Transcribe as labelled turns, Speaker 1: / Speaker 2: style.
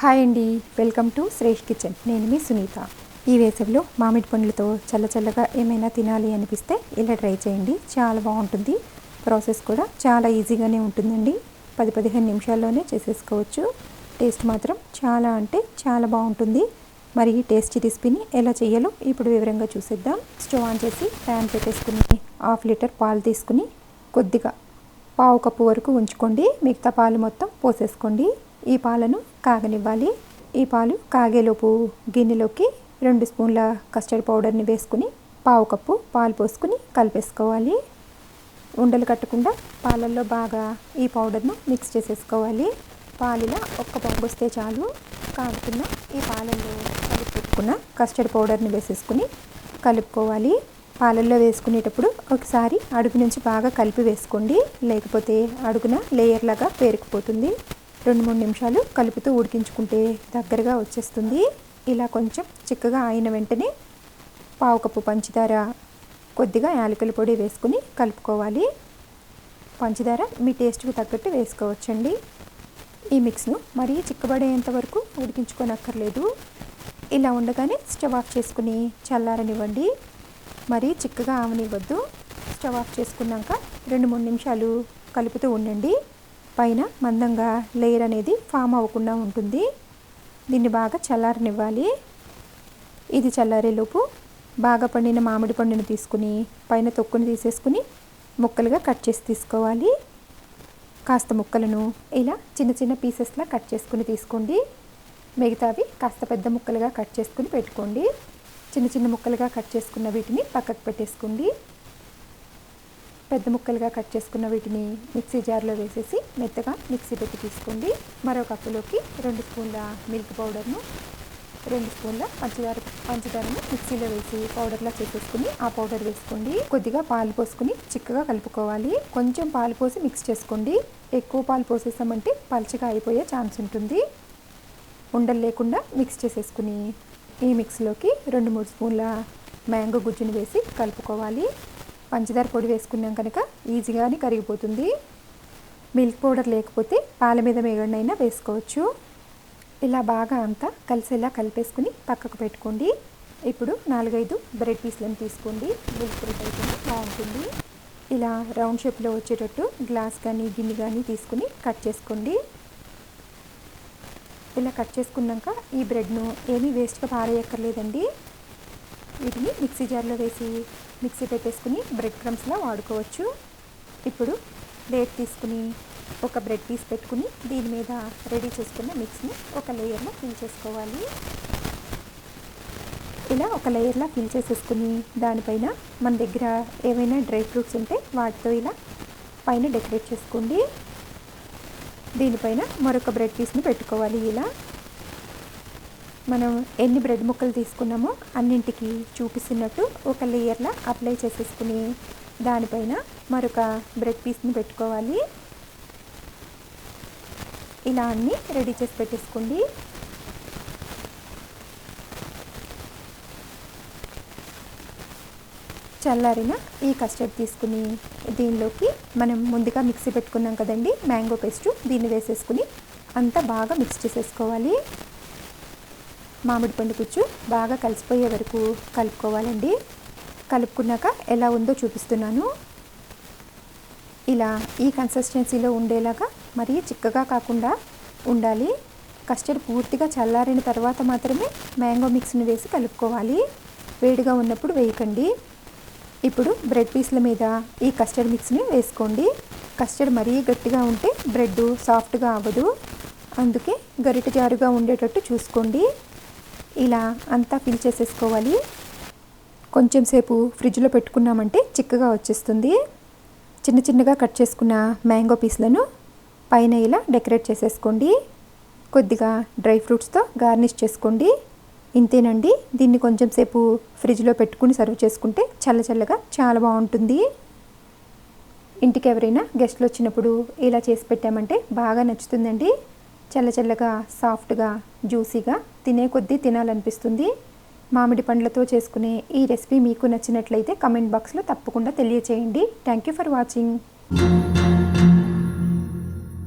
Speaker 1: Hi అండి. Welcome to Shresh kitchen. నేను మీ సునీత. ఈ వేసవిలో మామిడి పండ్లతో చల్లచల్లగా ఏమైనా తినాలి అనిపిస్తే ఇలా ట్రై చేయండి. చాలా బాగుంటుంది. ప్రాసెస్ కూడా చాలా ఈజీగానే ఉంటుందండి. పది పదిహేను నిమిషాల్లోనే చేసేసుకోవచ్చు. టేస్ట్ మాత్రం చాలా అంటే చాలా బాగుంటుంది. మరి ఈ టేస్టీ రెసిపీని ఎలా చేయాలో ఇప్పుడు వివరంగా చూసేద్దాం. స్టవ్ ఆన్ చేసి ప్యాన్ పెట్టేసుకుని హాఫ్ లీటర్ పాలు తీసుకుని కొద్దిగా పావు కప్పు వరకు ఉంచుకోండి. మిగతా పాలు మొత్తం పోసేసుకోండి. ఈ పాలను కాగనివ్వాలి. ఈ పాలు కాగేలోపు గిన్నెలోకి రెండు స్పూన్ల కస్టర్డ్ పౌడర్ని వేసుకుని పావు కప్పు పాలు పోసుకుని కలిపేసుకోవాలి. ఉండలు కట్టకుండా పాలల్లో బాగా ఈ పౌడర్ను మిక్స్ చేసేసుకోవాలి. పాలిలా ఒక్క పొంగు వస్తే చాలు. కాగుతున్న ఈ పాలల్లో కలిపి పెట్టుకున్న కస్టర్డ్ పౌడర్ని వేసేసుకుని కలుపుకోవాలి. పాలల్లో వేసుకునేటప్పుడు ఒకసారి అడుగు నుంచి బాగా కలిపి వేసుకోండి. లేకపోతే అడుగున లేయర్ లాగా పేరుకుపోతుంది. రెండు మూడు నిమిషాలు కలుపుతూ ఉడికించుకుంటే దగ్గరగా వచ్చేస్తుంది. ఇలా కొంచెం చిక్కగా అయిన వెంటనే పావు కప్పు పంచదార కొద్దిగా యాలకుల పొడి వేసుకుని కలుపుకోవాలి. పంచదార మీ టేస్ట్కి తగ్గట్టు వేసుకోవచ్చండి. ఈ మిక్స్ను మరీ చిక్కబడేంత వరకు ఉడికించుకోనక్కర్లేదు. ఇలా ఉండగానే స్టవ్ ఆఫ్ చేసుకుని చల్లారనివ్వండి. మరీ చిక్కగా ఆవనివ్వద్దు స్టవ్ ఆఫ్ చేసుకున్నాక రెండు మూడు నిమిషాలు కలుపుతూ ఉండండి. పైన మందంగా లేయర్ అనేది ఫామ్ అవ్వకుండా ఉంటుంది. దీన్ని బాగా చల్లారనివ్వాలి. ఇది చల్లారేలోపు బాగా పండిన మామిడి పండును తీసుకుని పైన తొక్కుని తీసేసుకుని ముక్కలుగా కట్ చేసి తీసుకోవాలి. కాస్త ముక్కలను ఇలా చిన్న చిన్న పీసెస్లా కట్ చేసుకుని తీసుకోండి. మిగతావి కాస్త పెద్ద ముక్కలుగా కట్ చేసుకుని పెట్టుకోండి. చిన్న చిన్న ముక్కలుగా కట్ చేసుకున్న వీటిని పక్కకు పెట్టేసుకోండి. పెద్ద ముక్కలుగా కట్ చేసుకున్న వీటిని మిక్సీ జార్లో వేసేసి మెత్తగా మిక్సీ పెట్టి తీసుకోండి. మరో కప్పులోకి రెండు స్పూన్ల మిల్క్ పౌడర్ను రెండు స్పూన్ల పంచదార పంచదారను మిక్సీలో వేసి పౌడర్లా చేసేసుకుని ఆ పౌడర్ వేసుకోండి. కొద్దిగా పాలు పోసుకుని చిక్కగా కలుపుకోవాలి. కొంచెం పాలు పోసి మిక్స్ చేసుకోండి. ఎక్కువ పాలు పోసేసామంటే పలుచగా అయిపోయే ఛాన్స్ ఉంటుంది. ఉండలు లేకుండా మిక్స్ చేసేసుకుని ఈ మిక్స్లోకి రెండు మూడు స్పూన్ల మ్యాంగో గుజ్జుని వేసి కలుపుకోవాలి. పంచదార పొడి వేసుకున్నాం కనుక ఈజీగానే కరిగిపోతుంది. మిల్క్ పౌడర్ లేకపోతే పాల మీద మేగడినైనా వేసుకోవచ్చు. ఇలా బాగా అంతా కలిసేలా కలిపేసుకుని పక్కకు పెట్టుకోండి. ఇప్పుడు నాలుగైదు బ్రెడ్ పీస్లను తీసుకోండి. మిల్క్ బ్రెడ్ అయితే బాగుంటుంది. ఇలా రౌండ్ షేప్లో వచ్చేటట్టు గ్లాస్ కానీ గిన్నె కానీ తీసుకుని కట్ చేసుకోండి. ఇలా కట్ చేసుకున్నాక ఈ బ్రెడ్ను ఏమీ వేస్ట్గా పారేయక్కర్లేదండి. వీటిని మిక్సీ జార్లో వేసి మిక్సీ పెట్టేసుకుని బ్రెడ్ క్రమ్స్లా వాడుకోవచ్చు. ఇప్పుడు ప్లేట్ తీసుకుని ఒక బ్రెడ్ పీస్ పెట్టుకుని దీని మీద రెడీ చేసుకున్న మిక్స్ని ఒక లేయర్లో ఫిల్ చేసుకోవాలి. ఇలా ఒక లేయర్లా ఫిల్ చేసేసుకుని దానిపైన మన దగ్గర ఏవైనా డ్రై ఫ్రూట్స్ ఉంటే వాటితో ఇలా పైన డెకరేట్ చేసుకోండి. దీనిపైన మరొక బ్రెడ్ పీస్ని పెట్టుకోవాలి ఇలా. మనం ఎన్ని బ్రెడ్ ముక్కలు తీసుకున్నామో అన్నింటికి చూపిస్తున్నట్టు ఒక లేయర్లా అప్లై చేసేసుకుని దానిపైన మరొక బ్రెడ్ పీస్ని పెట్టుకోవాలి. ఇలా అన్నీ రెడీ చేసి పెట్టేసుకోండి. చల్లారిన ఈ కస్టర్డ్ తీసుకుని దీనిలోకి మనం ముందుగా మిక్సీ పెట్టుకున్నాం కదండి మ్యాంగో పేస్టు. దీన్ని వేసేసుకుని అంతా బాగా మిక్స్ చేసేసుకోవాలి. మామిడి పండు కుచ్చు బాగా కలిసిపోయే వరకు కలుపుకోవాలండి. కలుపుకున్నాక ఎలా ఉందో చూపిస్తున్నాను. ఇలా ఈ కన్సిస్టెన్సీలో ఉండేలాగా మరీ చిక్కగా కాకుండా ఉండాలి. కస్టర్డ్ పూర్తిగా చల్లారిన తర్వాత మాత్రమే మ్యాంగో మిక్స్ని వేసి కలుపుకోవాలి. వేడిగా ఉన్నప్పుడు వేయకండి. ఇప్పుడు బ్రెడ్ పీస్ల మీద ఈ కస్టర్డ్ మిక్స్ని వేసుకోండి. కస్టర్డ్ మరీ గట్టిగా ఉంటే బ్రెడ్ సాఫ్ట్గా అవ్వదు. అందుకే గరిట జారుగా ఉండేటట్టు చూసుకోండి. ఇలా అంతా ఫిల్ చేసేసుకోవాలి. కొంచెం సేపు ఫ్రిడ్జ్లో పెట్టుకున్నామంటే చిక్కగా వచ్చేస్తుంది. చిన్న చిన్నగా కట్ చేసుకున్న మ్యాంగో పీస్లను పైన ఇలా డెకరేట్ చేసేసుకోండి. కొద్దిగా డ్రై ఫ్రూట్స్తో గార్నిష్ చేసుకోండి. ఇంతేనండి దీన్ని కొంచెం సేపు ఫ్రిడ్జ్లో పెట్టుకుని సర్వ్ చేసుకుంటే చల్ల చల్లగా చాలా బాగుంటుంది. ఇంటికి ఎవరైనా గెస్ట్లు వచ్చినప్పుడు ఇలా చేసి పెట్టామంటే బాగా నచ్చుతుందండి. చల్ల చల్లగా సాఫ్ట్గా జ్యూసీగా తినే కొద్దీ తినాలనిపిస్తుంది. మామిడి పండ్లతో చేసుకునే ఈ రెసిపీ మీకు నచ్చినట్లయితే కమెంట్ బాక్స్లో తప్పకుండా తెలియచేయండి. Thank you for watching.